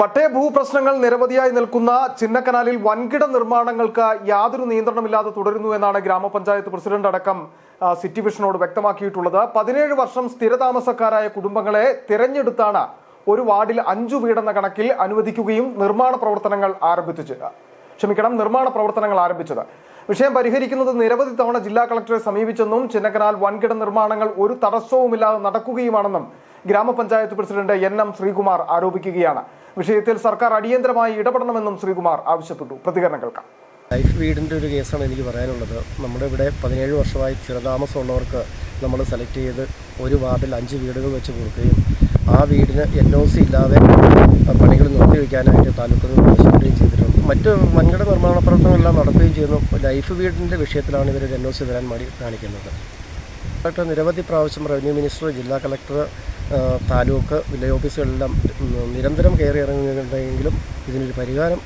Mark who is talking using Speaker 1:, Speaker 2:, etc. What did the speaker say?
Speaker 1: പട്ടയ ഭൂപ്രശ്നങ്ങൾ നിരവധിയായി നിൽക്കുന്ന ചിന്നക്കനാലിൽ വൻകിട നിർമ്മാണങ്ങൾക്ക് യാതൊരു നിയന്ത്രണമില്ലാതെ തുടരുന്നു എന്നാണ് ഗ്രാമപഞ്ചായത്ത് പ്രസിഡന്റ് അടക്കം സിറ്റി വിഷനോട് വ്യക്തമാക്കിയിട്ടുള്ളത്. പതിനേഴ് വർഷം സ്ഥിരതാമസക്കാരായ കുടുംബങ്ങളെ തിരഞ്ഞെടുത്താണ് ഒരു വാർഡിൽ അഞ്ചു വീടെന്ന കണക്കിൽ അനുവദിക്കുകയും നിർമ്മാണ പ്രവർത്തനങ്ങൾ ആരംഭിച്ചു ക്ഷമിക്കണം നിർമ്മാണ പ്രവർത്തനങ്ങൾ ആരംഭിച്ചത്. വിഷയം പരിഹരിക്കുന്നത് നിരവധി തവണ ജില്ലാ കളക്ടറെ സമീപിച്ചെന്നും ചിന്നക്കനാൽ വൻകിട നിർമ്മാണങ്ങൾ ഒരു തടസ്സവുമില്ലാതെ നടക്കുകയുമാണെന്നും ഗ്രാമപഞ്ചായത്ത് പ്രസിഡന്റ് എൻ എം ശ്രീകുമാർ ആരോപിക്കുകയാണ്. വിഷയത്തിൽ സർക്കാർ അടിയന്തരമായി ഇടപെടണമെന്നും ശ്രീകുമാർ ആവശ്യപ്പെട്ടു. പ്രതികരണം കേൾക്കാം
Speaker 2: ലൈഫ് വീടിന്റെ ഒരു കേസാണ് എനിക്ക് പറയാനുള്ളത്. നമ്മുടെ ഇവിടെ പതിനേഴ് വർഷമായി സ്ഥിരതാമസമുള്ളവർക്ക് നമ്മൾ സെലക്ട് ചെയ്ത് ഒരു വാർഡിൽ അഞ്ച് വീടുകൾ വെച്ച് കൊടുക്കുകയും ആ വീടിന് എൻ ഒ സി ഇല്ലാതെ പണികൾ നിർത്തിവെക്കാനായിട്ട് താലൂക്കിൽ ആവശ്യപ്പെടുകയും ചെയ്തിട്ടുണ്ട്. മറ്റ് വൻകിട നിർമ്മാണ പ്രവർത്തനങ്ങളെല്ലാം നടത്തുകയും ചെയ്യുന്നു. ലൈഫ് വീടിന്റെ വിഷയത്തിലാണ് ഇവർ എൻ ഒ സി തരാൻ മടി കാണിക്കുന്നത്. ആയിട്ട് നിരവധി പ്രാവശ്യം റവന്യൂ മിനിസ്റ്റർ ജില്ലാ കളക്ടർ താലൂക്ക് വില്ലേജ് ഓഫീസുകളെല്ലാം നിരന്തരം കയറി ഇറങ്ങുന്നുണ്ടെങ്കിലും ഇതിനൊരു പരിഹാരം